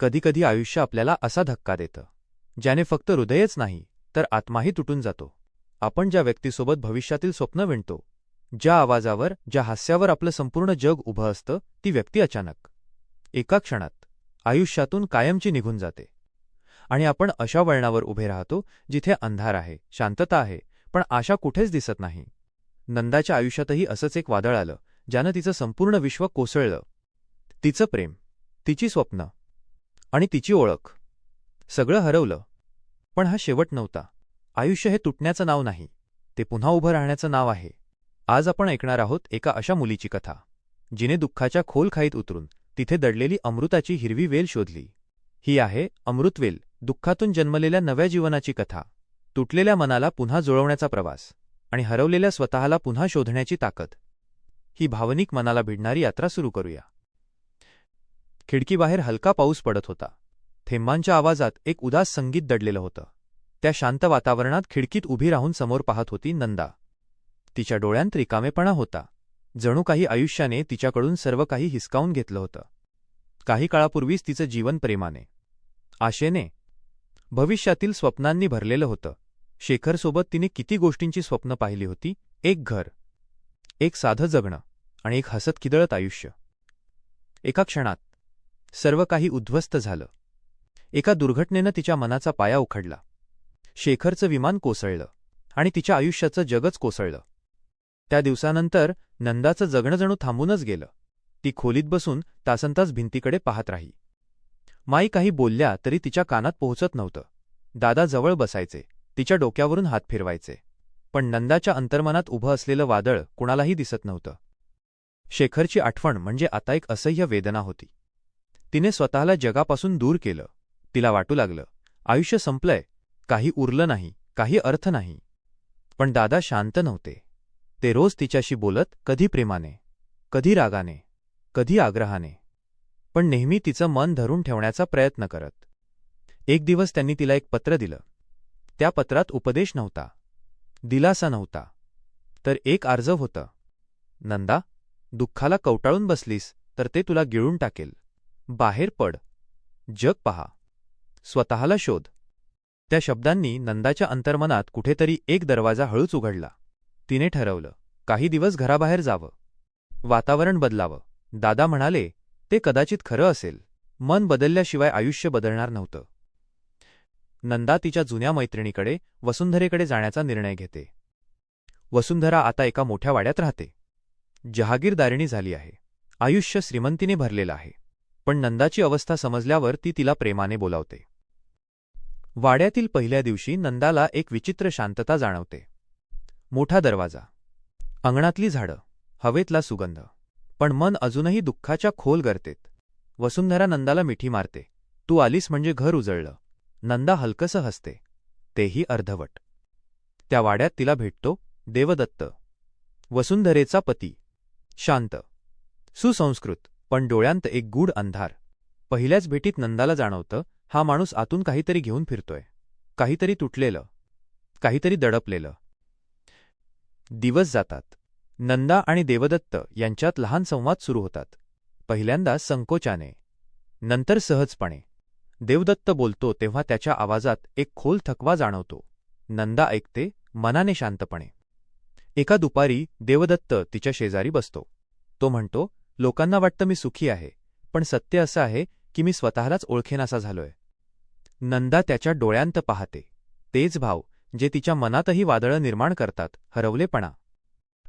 कधीकधी आयुष्य आपल्याला असा धक्का देतं ज्याने फक्त हृदयच नाही तर आत्माही तुटून जातो. आपण ज्या व्यक्तीसोबत भविष्यातील स्वप्न विणतो ज्या आवाजावर ज्या हास्यावर आपलं संपूर्ण जग उभं असतं ती व्यक्ती अचानक एका क्षणात आयुष्यातून कायमची निघून जाते. आणि आपण अशा वळणावर उभे राहतो जिथे अंधार आहे शांतता आहे पण आशा कुठेच दिसत नाही. नंदाच्या आयुष्यातही असंच एक वादळ आलं ज्यानं तिचं संपूर्ण विश्व कोसळलं. तिचं प्रेम तिची स्वप्न आणि तिची ओळख. सगळं हरवलं. पण हा शेवट नव्हता. आयुष्य हे तुटण्याचं नाव नाही. ते पुन्हा उभं राहण्याचं नाव आहे. आज आपण ऐकणार आहोत एका अशा मुलीची कथा. जिने दुःखाच्या खोल खाईत उतरून तिथे दडलेली अमृताची हिरवी वेल शोधली. ही आहे अमृतवेल दुःखातून जन्मलेल्या नव्या जीवनाची कथा. तुटलेल्या मनाला पुन्हा जुळवण्याचा प्रवास आणि हरवलेल्या स्वतःला पुन्हा शोधण्याची ताकद. ही भावनिक मनाला भिडणारी यात्रा सुरू करूया. खिडकीबाहेर हलका पाऊस पडत होता. थेंबांच्या आवाजात एक उदास संगीत दडलेलं होतं. त्या शांत वातावरणात खिडकीत उभी राहून समोर पाहत होती नंदा. तिच्या डोळ्यांत रिकामेपणा होता. जणू काही आयुष्याने तिच्याकडून सर्व काही हिसकावून घेतलं होतं. काही काळापूर्वीच तिचं जीवन प्रेमाने. आशेने. भविष्यातील स्वप्नांनी भरलेलं होतं. शेखरसोबत तिने किती गोष्टींची स्वप्न पाहिली होती? एक घर. एक साधं जगणं. आणि एक हसत खिदळत आयुष्य. एका क्षणात सर्व काही उद्ध्वस्त झालं. एका दुर्घटनेनं तिच्या मनाचा पाया उखडला. शेखरचं विमान कोसळलं आणि तिच्या आयुष्याचं जगच कोसळलं. त्या दिवसानंतर नंदाचं जगणं जणू थांबूनच गेलं. ती खोलीत बसून तासनतास भिंतीकडे पाहत राही. माई काही बोलल्या तरी तिच्या कानात पोहोचत नव्हतं. दादा जवळ बसायचे. तिच्या डोक्यावरून हात फिरवायचे. पण नंदाच्या अंतर्मनात उभं असलेलं वादळ कुणालाही दिसत नव्हतं. शेखरची आठवण म्हणजे आता एक असह्य वेदना होती. तिने स्वतःला जगापासून दूर केलं. तिला वाटू लागलं आयुष्य संपलंय काही उरलं नाही काही अर्थ नाही. पण दादा शांत नव्हते. ते रोज तिच्याशी बोलत कधी प्रेमाने कधी रागाने कधी आग्रहाने. पण नेहमी तिचं मन धरून ठेवण्याचा प्रयत्न करत. एक दिवस त्यांनी तिला एक पत्र दिलं. त्या पत्रात उपदेश नव्हता. दिलासा नव्हता. तर एक आर्जव होतं. नंदा दुःखाला कवटाळून बसलीस तर ते तुला गिळून टाकेल. बाहेर पड. जग पहा. स्वतःला शोध. त्या शब्दांनी नंदाच्या अंतर्मनात कुठेतरी एक दरवाजा हळूच उघडला. तिने ठरवलं काही दिवस घराबाहेर जावं. वातावरण बदलावं. दादा म्हणाले ते कदाचित खरं असेल. मन बदलल्याशिवाय आयुष्य बदलणार नव्हतं. नंदा तिच्या जुन्या मैत्रिणीकडे वसुंधरेकडे जाण्याचा निर्णय घेते. वसुंधरा आता एका मोठ्या वाड्यात राहते. जहागीरदारिणी झाली आहे. आयुष्य श्रीमंतीने भरलेलं आहे. पण नंदाची अवस्था समजल्यावर ती तिला प्रेमाने बोलावते. वाड्यातील पहिल्या दिवशी नंदाला एक विचित्र शांतता जाणवते. मोठा दरवाजा. अंगणातली झाडं. हवेतला सुगंध. पण मन अजूनही दुःखाच्या खोल गर्तेत. वसुंधरा नंदाला मिठी मारते. तू आलीस म्हणजे घर उजळलं नंदा हलकसं हसते. तेही अर्धवट. त्या वाड्यात तिला भेटतो देवदत्त. वसुंधरेचा पती. शांत. सुसंस्कृत. पण डोळ्यांत एक गूढ अंधार. पहिल्याच भेटीत नंदाला जाणवतं हा माणूस आतून काहीतरी घेऊन फिरतोय. काहीतरी तुटलेलं. काहीतरी दडपलेलं. दिवस जातात. नंदा आणि देवदत्त यांच्यात लहान संवाद सुरू होतात. पहिल्यांदा संकोचाने. नंतर सहजपणे. देवदत्त बोलतो तेव्हा त्याच्या आवाजात एक खोल थकवा जाणवतो. नंदा ऐकते मनाने शांतपणे. एका दुपारी देवदत्त तिच्या शेजारी बसतो. तो म्हणतो लोकांना वाटतं मी सुखी आहे पण सत्य असं आहे की मी स्वतःलाच ओळखेनासा झालोय. नंदा त्याच्या डोळ्यांत पाहते. तेच भाव जे तिच्या मनातही वादळं निर्माण करतात हरवलेपणा.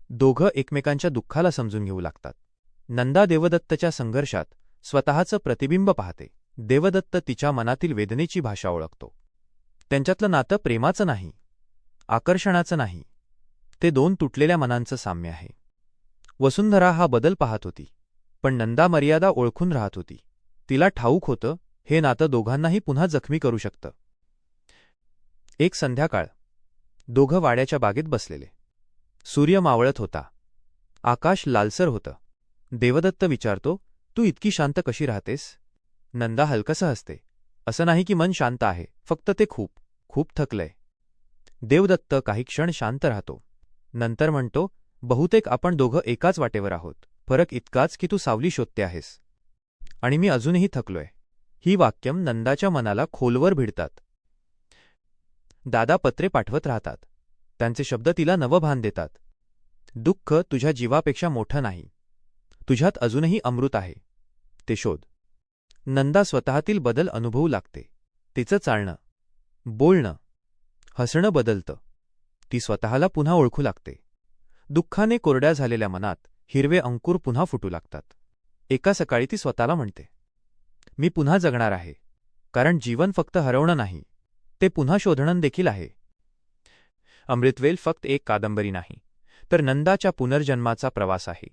दोघं एकमेकांच्या दुःखाला समजून घेऊ लागतात. नंदा देवदत्तच्या संघर्षात स्वतःचं प्रतिबिंब पाहते. देवदत्त तिच्या मनातील वेदनेची भाषा ओळखतो. त्यांच्यातलं नातं प्रेमाचं नाही. आकर्षणाचं नाही. ते दोन तुटलेल्या मनांचं साम्य आहे. वसुंधरा हा बदल पाहत होती. पण नंदा मर्यादा ओळखून राहत होती. तिला ठाऊक होतं हे नातं दोघांनाही पुन्हा जखमी करू शकतं. एक संध्याकाळ. दोघं वाड्याच्या बागेत बसलेले. सूर्य मावळत होता. आकाश लालसर होतं. देवदत्त विचारतो तू इतकी शांत कशी राहतेस? नंदा हलकसं हसते. असं नाही की मन शांत आहे फक्त ते खूप खूप थकलंय. देवदत्त काही क्षण शांत राहतो. नंतर म्हणतो बहुतेक आपण दोघं एकाच वाटेवर आहोत. फरक इतकाच की तू सावली शोधते आहेस. आणि मी अजूनही थकलोय. ही वाक्यम नंदाच्या मनाला खोलवर भिडतात. दादा पत्रे पाठवत राहतात. त्यांचे शब्द तिला नवभान देतात. दुःख तुझ्या जीवापेक्षा मोठं नाही. तुझ्यात अजूनही अमृत आहे. ते शोध. नंदा स्वतःतील बदल अनुभवू लागते. तिचं चालणं. बोलणं. हसणं बदलतं. ती स्वतःला पुन्हा ओळखू लागते. दुःखाने कोरड्या झालेल्या मनात हिरवे अंकुर पुन्हा फुटू लागतात. एका सकाळी ती स्वतःला म्हणते मी पुन्हा जगणार आहे कारण जीवन फक्त हरवणं नाही ते पुन्हा शोधणं देखील आहे. अमृतवेल फक्त एक कादंबरी नाही तर नंदाच्या पुनर्जन्माचा प्रवास आहे.